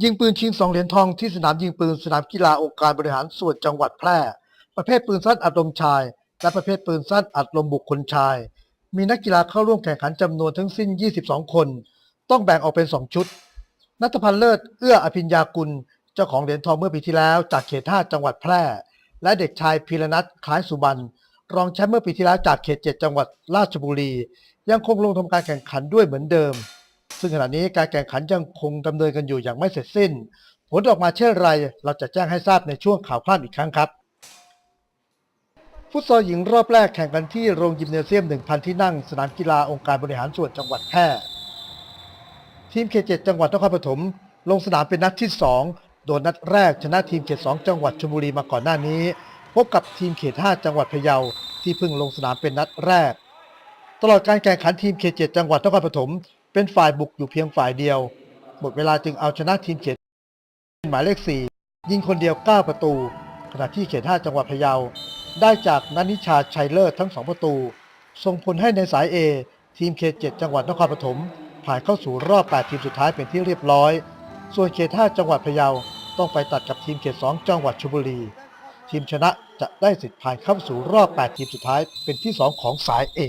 ยิงปืนชิงสองเหรียญทองที่สนามยิงปืนสนามกีฬาองค์การบริหารส่วนจังหวัดแพร่ ประเภทปืนสั้นอัดลมชาย และประเภทปืนสั้นอัดลมบุคคลชาย มีนักกีฬาเข้าร่วมแข่งขันจำนวนทั้งสิ้น 22 คน ต้องแบ่งออกเป็น 2 ชุด นัทพันธ์เลิศเอื้ออภิญญากุล เจ้าของเหรียญทองเมื่อปีที่แล้ว จากเขต5จังหวัดแพร่ และเด็กชายพีรนัทคล้ายสุบรรณรองแชมป์เมื่อปีที่แล้วจากเขต 7 จังหวัดราชบุรี ยังคงลงทำการแข่งขันด้วยเหมือนเดิม ซึ่งขณะนี้การแข่งขันยังคงดำเนินกันอยู่อย่างไม่เสร็จสิ้น ผลออกมาเช่นไร เราจะแจ้งให้ทราบในช่วงข่าวคลาดอีกครั้งครับ ฟุตซอลหญิงรอบแรกแข่งกันที่โรงยิมเนเซียม 1,000 ที่นั่ง สนามกีฬาองค์การบริหารส่วนจังหวัดแพร่ทีมเขต7จังหวัดนครปฐมลงสนามเป็นนัดที่ 2 โดยนัดแรกชนะทีมเขต 2 จังหวัดชลบุรีมาก่อนหน้านี้ พบกับทีมเขต 5 จังหวัดพะเยาที่เพิ่งลงสนามเป็นนัดแรก ตลอดการแข่งขันทีมเขต 7 จังหวัดนครปฐม เป็นฝ่ายบุกอยู่เพียงฝ่ายเดียว หมดเวลาจึงเอาชนะทีมเขตหมายเลข 4 ยิงคนเดียว 9 ประตู ขณะที่เขต 5 จังหวัดพะเยา ได้จากนันนิชาชัยเลิศทั้ง 2 ประตู ส่งผลให้ในสาย A ทีมเขต 7 จังหวัดนครปฐมผ่านเข้าสู่รอบ 8 ทีมสุดท้ายเป็นที่เรียบร้อย ส่วนเขต 5 จังหวัดพะเยาต้องไปตัดกับทีมเขต 2 จังหวัดชลบุรี ทีมชนะจะได้สิทธิ์ผ่านเข้าสู่รอบ 8 ทีมสุดท้ายเป็นที่ 2 ของสาย A